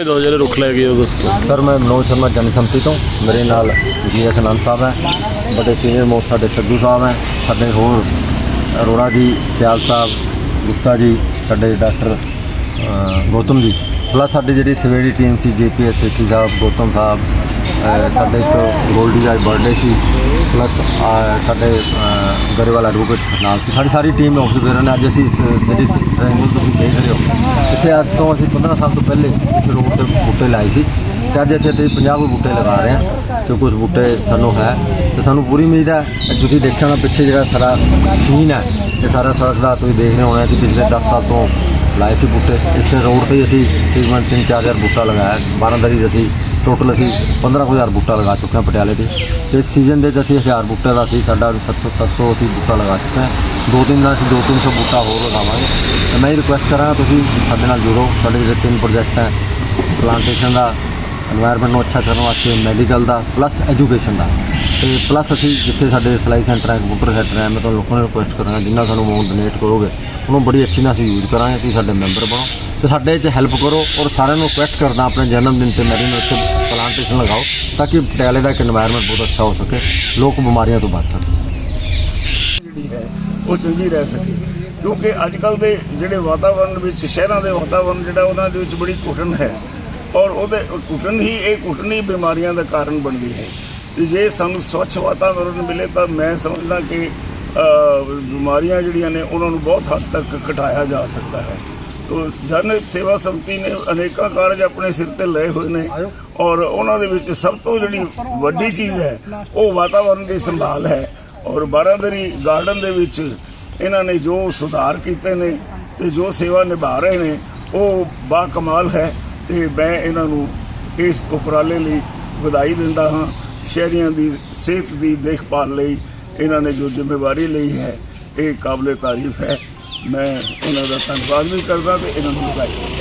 ਇਹ ਦੋ ਜਿਹੜੇ ਰੁੱਖ ਲੈ ਗਏ ਉਹ ਦੱਸੋ ਸਰ, ਮੈਂ ਮਨੋਜ ਸ਼ਰਮਾ ਜਨ ਸੰਮਤੀ ਤੋਂ। ਮੇਰੇ ਨਾਲ ਜੀ ਐਸ ਆਨੰਦ ਸਾਹਿਬ ਹੈ। ਬੜੇ ਸੀਨੀਅਰ ਮੋਸਟ ਸਾਡੇ ਸੱਜੂ ਸਾਹਿਬ ਹੈ। ਸਾਡੇ ਹੋਰ ਅਰੋੜਾ ਜੀ, ਸਿਆਲ ਸਾਹਿਬ, ਗੁਪਤਾ ਜੀ, ਸਾਡੇ ਡਾਕਟਰ ਗੌਤਮ ਜੀ। ਪਲੱਸ ਸਾਡੀ ਜਿਹੜੀ ਸਵੇਰੀ ਟੀਮ ਸੀ, ਜੀਪੀਐਸ ਸੇਠੀ ਸਾਹਿਬ, ਗੌਤਮ ਸਾਹਿਬ ਸਾਡੇ ਇੱਕ ਗੋਲਡੀ ਦਾ ਬਰਥਡੇ ਸੀ। ਪਲੱਸ ਸਾਡੇ ਗਰੇਵਾਲ ਐਡਵੋਕੇਟ ਨਾਲ ਸੀ। ਸਾਡੀ ਸਾਰੀ ਟੀਮ ਆਫ ਵੇਅਰ ਨੇ ਅੱਜ ਅਸੀਂ ਇਸ, ਜਿਹੜੀ ਟ੍ਰੈਂਗਲ ਤੁਸੀਂ ਦੇਖ ਰਹੇ ਹੋ, ਇੱਥੇ ਅੱਜ ਤੋਂ ਅਸੀਂ 15 ਸਾਲ ਤੋਂ ਪਹਿਲੇ ਇਸ ਰੋਡ ਤੇ ਬੂਟੇ ਲਾਏ ਸੀ ਤੇ ਅੱਜ ਇੱਥੇ ਅਸੀਂ 50 ਬੂਟੇ ਲਗਾ ਰਹੇ ਹਾਂ ਤੇ ਕੁਝ ਬੂਟੇ ਸਾਨੂੰ ਹੈ। ਤੇ ਸਾਨੂੰ ਪੂਰੀ ਉਮੀਦ ਹੈ ਤੁਸੀਂ ਦੇਖਿਆ ਹੋਣਾ ਪਿੱਛੇ ਜਿਹੜਾ ਸਾਰਾ ਸੀਨ ਹੈ, ਇਹ ਸਾਰਾ ਸੜਕ ਦਾ ਤੁਸੀਂ ਦੇਖ ਰਹੇ ਹੋਣਾ ਕਿ ਪਿਛਲੇ 10 ਸਾਲ ਤੋਂ ਲਾਏ ਸੀ ਬੂਟੇ। ਇਸ ਰੋਡ ਤੇ ਹੀ ਅਸੀਂ ਤਕਰੀਬਨ 3-4000 ਬੂਟਾ ਲਗਾਇਆ। 12 ਦਰੀ ਅਸੀਂ ਟੋਟਲ ਅਸੀਂ 15000 ਬੂਟਾ ਲਗਾ ਚੁੱਕੇ ਹਾਂ ਪਟਿਆਲੇ ਦੇ। ਤੇ ਸੀਜ਼ਨ ਦੇ ਵਿੱਚ ਅਸੀਂ 1000 ਬੂਟੇ ਦਾ ਸੀ, ਸਾਡਾ 700 700 ਅਸੀਂ ਬੂਟਾ ਲਗਾ ਚੁੱਕੇ ਹਾਂ। ਦੋ ਤਿੰਨ ਦਾ ਅਸੀਂ 2 300 ਬੂਟਾ ਹੋਰ ਲਗਾਵਾਂਗੇ। ਤੇ ਮੈਂ ਇਹ ਰਿਕੁਐਸਟ ਕਰਾਂ ਤੁਸੀਂ ਸਾਡੇ ਨਾਲ ਜੁੜੋ। ਸਾਡੇ ਜਿਹੜੇ ਤਿੰਨ ਪ੍ਰੋਜੈਕਟ ਹੈ ਪਲਾਂਟੇਸ਼ਨ ਦਾ এনवायरमेंट ਨੂੰ ਅੱਛਾ ਕਰਨ ਵਾਸਤੇ ਮੈਡੀਕਲ ਦਾ ਪਲੱਸ ਐਜੂਕੇਸ਼ਨ ਦਾ। ਤੇ ਪਲੱਸ ਅਸੀਂ ਜਿੱਥੇ ਸਾਡੇ ਸਲਾਈ ਸੈਂਟਰ ਹੈ ਕੰਪਿਊਟਰ ਸੈਂਟਰ ਹੈ, ਮੈਂ ਤੁਹਾਨੂੰ ਲੋਕਾਂ ਨੂੰ ਰਿਕੁਐਸਟ ਕਰਾਂਗਾ ਜਿੰਨਾ ਸਾਨੂੰ ਅਮਾਉਂਟ ਡੋਨੇਟ ਕਰੋਗੇ, ਉਹਨੂੰ ਬੜੀ ਅੱਛੀ ਨਾਲ ਅਸੀਂ ਯੂਜ਼ ਕਰਾਂਗੇ, ਤੁਸੀਂ ਸਾਡੇ ਮੈਂਬਰ ਬਣੋ। ਤੇ ਸਾਡੇ 'ਚ ਹੈਲਪ ਕਰੋ ਔਰ ਸਾਰਿਆਂ ਨੂੰ ਰਿਕੁਐਸਟ ਕਰਦਾ, ਆਪਣੇ ਜਨਮ ਦਿਨ ਤੇ ਮੈਰੀ ਨੂੰ ਲਗਾਓ ਤਾਂ ਕਿ ਪਟਿਆਲੇ ਦਾ ਇੱਕ इन्वायरमेंट ਬਹੁਤ ਅੱਛਾ ਹੋ ਸਕੇ, ਲੋਕ ਬਿਮਾਰੀਆਂ ਤੋਂ ਬਚ सकते ਜਿਹੜੀ ਹੈ, ਉਹ ਚੰਗੀ ਰਹਿ ਸਕੇ। ਕਿਉਂਕਿ ਅੱਜ ਕੱਲ ਦੇ ਜਿਹੜੇ ਵਾਤਾਵਰਣ ਵਿੱਚ, ਸ਼ਹਿਰਾਂ ਦੇ ਵਾਤਾਵਰਣ ਜਿਹੜਾ ਉਹਨਾਂ ਦੇ ਵਿੱਚ ਬੜੀ ਘੁਟਨ ਹੈ। ਔਰ ਉਹਦੇ ਘੁਟਨ ਹੀ, ਇਹ ਘੁਟਨੀ ਬਿਮਾਰੀਆਂ ਦਾ ਕਾਰਨ ਬਣਦੀ ਹੈ। ਤੇ ਜੇ ਸਾਨੂੰ ਸਵੱਛ ਵਾਤਾਵਰਣ ਮਿਲੇ ਤਾਂ ਮੈਂ ਸਮਝਦਾ ਕਿ ਬਿਮਾਰੀਆਂ ਜਿਹੜੀਆਂ ਨੇ, ਉਹਨਾਂ ਨੂੰ ਬਹੁਤ ਹੱਦ ਤੱਕ ਘਟਾਇਆ ਜਾ ਸਕਦਾ ਹੈ। ਤੋ, ਜਨ ਸੇਵਾ ਸੰਤੀ ਨੇ ਅਨੇਕਾਂ ਕਾਰਜ ਆਪਣੇ ਸਿਰ ਤੇ ਲਏ ਹੋਏ ਨੇ। ਔਰ ਉਹਨਾਂ ਦੇ ਵਿੱਚ ਸਭ ਤੋਂ ਜਿਹੜੀ ਵੱਡੀ ਚੀਜ਼ ਹੈ, ਉਹ ਵਾਤਾਵਰਣ ਦੀ ਸੰਭਾਲ ਹੈ। ਔਰ ਬਾਰਾਦਰੀ ਗਾਰਡਨ ਦੇ ਵਿੱਚ ਇਹਨਾਂ ਨੇ ਜੋ ਸੁਧਾਰ ਕੀਤੇ ਨੇ ਤੇ ਜੋ ਸੇਵਾ ਨਿਭਾ ਰਹੇ ਨੇ, ਉਹ ਬਾ ਕਮਾਲ ਹੈ ਤੇ ਮੈਂ ਇਹਨਾਂ ਨੂੰ ਇਸ ਉਪਰਾਲੇ ਲਈ ਵਧਾਈ ਦਿੰਦਾ ਹਾਂ। ਸ਼ਹਿਰੀਆਂ ਦੀ ਸਿਹਤ ਦੀ ਦੇਖਭਾਲ ਲਈ ਇਹਨਾਂ ਨੇ ਜੋ ਜ਼ਿੰਮੇਵਾਰੀ ਲਈ ਹੈ, ਇਹ ਕਾਬਲੇ ਤਾਰੀਫ ਹੈ। ਮੈਂ ਉਹਨਾਂ ਦਾ ਧੰਨਵਾਦ ਵੀ ਕਰਦਾ ਤੇ ਇਹਨਾਂ ਨੂੰ ਵਧਾਈ